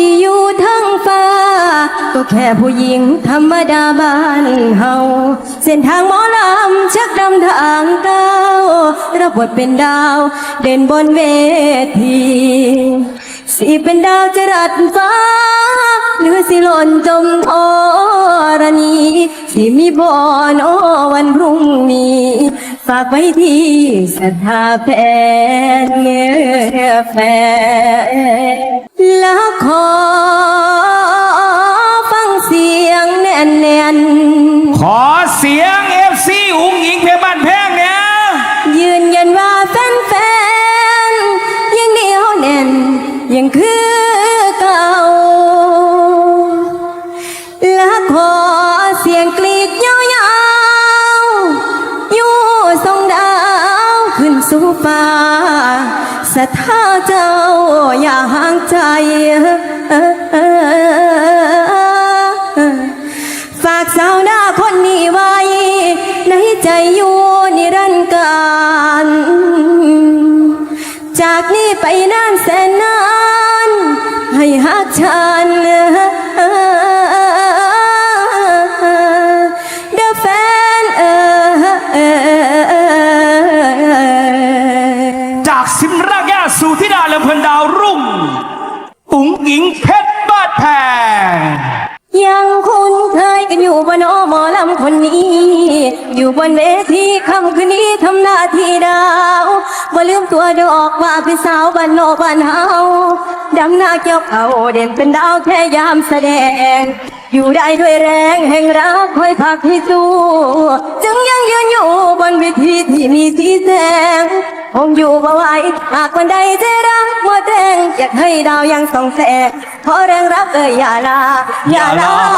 ด้อยู่ทั้งฟ้า ก็แค่ผู้หญิงธรรมดาบ้านเฮา เส้นทางหมอลำชักดำทางก้าวรับบทเป็นดาว เด่นบนเวทีสิเป็นดาวจรัสฟ้า หรือสิหล่นจมทรณีสิมีบอนอวันพรุ่งนี้ ฝากไว้ที่ศรัทธาแฟนเงอแฟน ยงแน่นๆขอเสียงเอฟซีอุ้งอิงเพชรบ้านแพงเนี่ยยืนยันว่าแฟนๆยังเหนียวแน่นยังคือเก่าและขอเสียงกรีดยาวๆอยู่ส่องดาวขึ้นสู่ฟ้าศรัทธาเจ้าอย่าห่างใจ จากนี้ไปนานแสนนาน ให้หักฉันเด้อแฟนเออจากสิมรากแก้วสู่ธิดาลำเพลินดาวรุ่ง อุ้งอิงเพชรบ้านแพงยังคุ้นเคยกันอยู่บนโอหมอลำคนนี้ อยู่บนเวทีคำคืนนี้ทำหน้าที่ดาวบ่ลืมตัวดอกว่าพี่สาวบ้านนอกบ้านเฮาดำหน้าเกี่ยวเขาเด่นเป็นดาวแค่ยามแสดง อยู่ได้ด้วยแรงแห่งรักคอยพักให้สู้จึงยังยืนอยู่บนเวทีที่มีสีแสงคงอยู่บ่ไหวหากวันใดจะรักมัวแดงอยากให้ดาวยังส่องแสงขอแรงรับเอ่ยอย่าลาอย่าลาอย่าลาอย่าลา